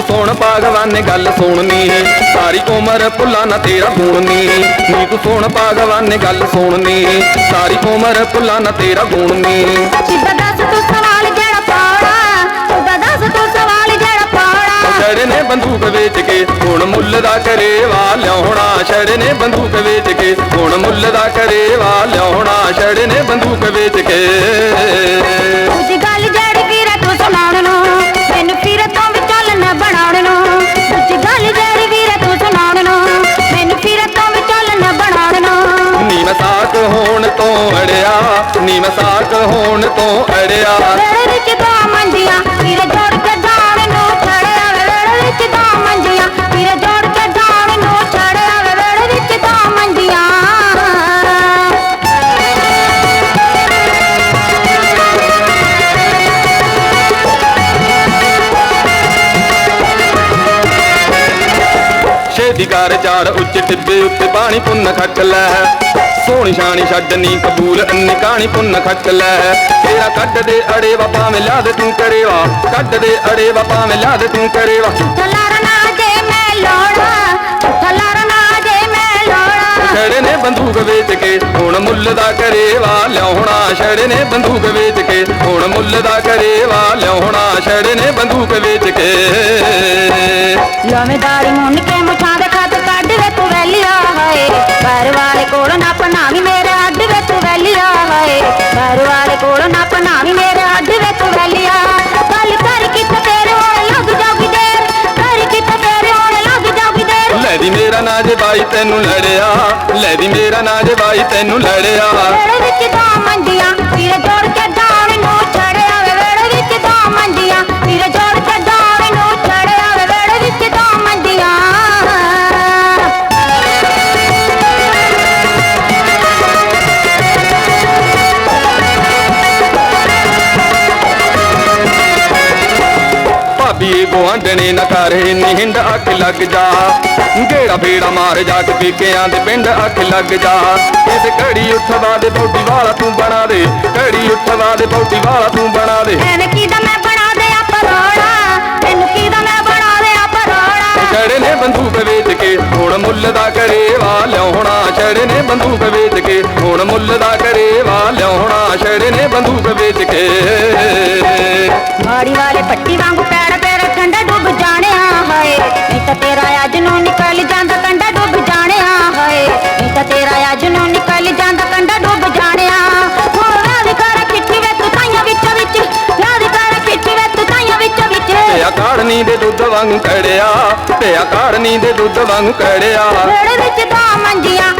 ਪਾਗਵਾਨੇ ਗੱਲ ਸੁਣਨੀ। ਸਾਰੀ ਉਮਰ ਭੁੱਲਾ ਨਾ ਤੇਰਾ ਗੁਣਨੀ ਨੀ। ਤੂੰ ਸੁਣ ਪਾਗਵਾਨੇ ਗੱਲ ਸੁਣਨੀ। ਸਾਰੀ ਉਮਰ ਭੁੱਲਾ ਨਾ ਤੇਰਾ ਗੁਣਨੀ ਸਿੱਧਾ ਦੱਸ ਤੂੰ ਸਵਾਲ ਜਿਹੜਾ ਪਾਉਣਾ? ਸਿੱਧਾ ਦੱਸ ਤੂੰ ਸਵਾਲ ਜਿਹੜਾ ਪਾਉਣਾ? ਛੜੇ ਨੇ ਬੰਦੂਕ ਵੇਚ ਕੇ ਹੁਣ ਮੁੱਲ ਦਾ ਕਰੇਵਾ ਲਿਆਉਣਾ। ਛੜੇ ਨੇ ਬੰਦੂਕ ਵੇਚ ਕੇ ਹੁਣ ਮੁੱਲ ਦਾ ਕਰੇਵਾ ਲਿਆਉਣਾ। ਛੜੇ ਨੇ ਬੰਦੂਕ ਵੇਚ ਕੇ। ਮਸਾਕ ਹੋਣ ਤੋਂ ਅੜਿਆ। ਵੇੜੇ ਵਿੱਚ ਦੋ ਮੰਜੀਆਂ ਵੀਰੇ ਜੋੜ ਕੇ ਡਾਣ ਨੂੰ ਛੜਿਆ ਵੇ ਵੇੜੇ ਵਿੱਚ ਦੋ ਮੰਜੀਆਂ ਵੀਰੇ ਜੋੜ ਕੇ ਡਾਣ ਨੂੰ ਛੜਿਆ ਵੇ ਵੇੜੇ ਵਿੱਚ ਦੋ ਮੰਜੀਆਂ। ਛੇਤੀ ਕਰ ਚਾੜ ਉੱਚ ਟਿੱਬੇ ਉੱਤੇ ਪਾਣੀ ਪੁੰਨ ਖੱਟ ਲੈ। ਸੋਹਣੀ ਸ਼ਾਨੀ ਛੱਡਨੀ ਕਬੂਲ ਅੰਨੀ ਕਾਣੀ ਪੁੰਨ ਖੱਟ ਲੈ। ਤੇਰਾ ਕੱਢ ਦੇ ਅੜੇ ਬਾਪਾ ਮੈਂ ਲਿਆ ਦੇ ਤੂੰ ਕਰੇਵਾ। ਕੱਢ ਦੇ ਅੜੇ ਬਾਪਾ ਮੈਂ ਲਿਆ ਦੇ ਤੂੰ ਕਰੇਵਾ। ਥਲਾਰ ਨਾ ਜੇ ਮੈਂ ਲੋੜਾ ਥਲਾਰ ਨਾ ਜੇ ਮੈਂ ਲੋੜਾ। ਛੜੇ ਨੇ ਬੰਦੂਕ ਵੇਚ ਕੇ ਹੁਣ ਮੁੱਲ ਦਾ ਕਰੇਵਾ ਲਿਆਉਣਾ। ਛੜੇ ਨੇ ਬੰਦੂਕ ਵੇਚ ਕੇ ਹੁਣ ਮੁੱਲ ਦਾ ਕਰੇਵਾ ਲਿਆਉਣਾ। ਛੜੇ ਨੇ ਬੰਦੂਕ ਵੇਚ ਕੇ। ਲਵੇਦਾਰੀ ਮੁੰਨ ਕੇ ਮੁਛਾਂ ਦੇ ਵਾਲੇ ਕੋਲ ਨਾ ਪਨਾਵੀ ਮੇਰੇ ਅੱਡ ਵੇ ਤੂੰ ਵੈਲੀਆ ਹਾਏ। ਘਰ ਵਾਲੇ ਕੋਲ ਨਾ ਪਨਾਵੀ ਮੇਰੇ ਅੱਡ ਵੇ ਤੂੰ ਵੈਲੀਆ ਗੱਲ ਕਰ ਕਿੱਥੇ ਤੇਰੇ ਹੋਣ ਲੱਗ ਜਾਊਗੀ ਦੇਰ। ਕਰ ਕਿੱਥੇ ਤੇਰੇ ਹੋਣ ਲੱਗ ਜਾਊਗੀ ਦੇਰ। ਲੈ ਦੀ ਮੇਰਾ ਨਾਂ ਜੇ ਬਾਈ ਤੈਨੂੰ ਲੜਿਆ। ਲੈ ਦੀ ਮੇਰਾ ਨਾਂ ਜੇ ਬਾਈ ਤੈਨੂੰ ਲੜਿਆ। ਵੇੜੇ ਵਿੱਚ ਦੋ ਮੰਜੀਆਂ ਗਵਾਂਢਣੇ ਨਾ ਕਰੇ ਨਿਹੰਡ ਅੱਖ ਲੱਗ ਜਾ। ਗੇੜਾ ਫੇੜਾ ਮਾਰ ਜਾ ਕੇ ਪੀਕਿਆਂ ਦੇ ਪਿੰਡ ਅੱਖ ਲੱਗ ਜਾ। ਇਸ ਘੜੀ ਉੱਠਵਾ ਦੇ ਬੌਡੀ ਵਾਲਾ ਤੂੰ ਬਣਾ ਦੇ। ਘੜੀ ਉੱਠਵਾ ਦੇ ਬੌਡੀ ਵਾਲਾ ਤੂੰ ਬਣਾ ਦੇ। ਮੈਂ ਬਣਾ ਪਰੋੜਾ? ਤੈਨੂੰ ਕਿਦਾ ਮੈਂ ਬਣਾ ਦਿਆਂ ਪਰੋੜਾ? ਛੜੇ ਨੇ ਬੰਦੂਕ ਵੇਚ ਕੇ ਹੁਣ ਮੁੱਲ ਦਾ ਕਰੇਵਾ ਲਿਆਉਣਾ। ਛੜੇ ਨੇ ਬੰਦੂਕ ਵੇਚ ਕੇ ਹੁਣ ਮੁੱਲ ਦਾ ਕਰੇਵਾ ਲਿਆਉਣਾ। ਛੜੇ ਨੇ ਬੰਦੂਕ ਵੇਚ ਕੇ। ਮਾੜੀ ਵਾਲੇ ਪੱਟੀ ਵਾਂਗੂ ਅਕਾੜਨੀ ਦੇ ਦੁੱਧ ਵਾਂਗੂ ਕੜਿਆ ਤੇ ਅਕਾੜਨੀ ਦੇ ਦੁੱਧ ਵਾਂਗੂ ਕੜਿਆ ਵੇੜੇ ਵਿੱਚ ਦੋ ਮੰਜੀਆਂ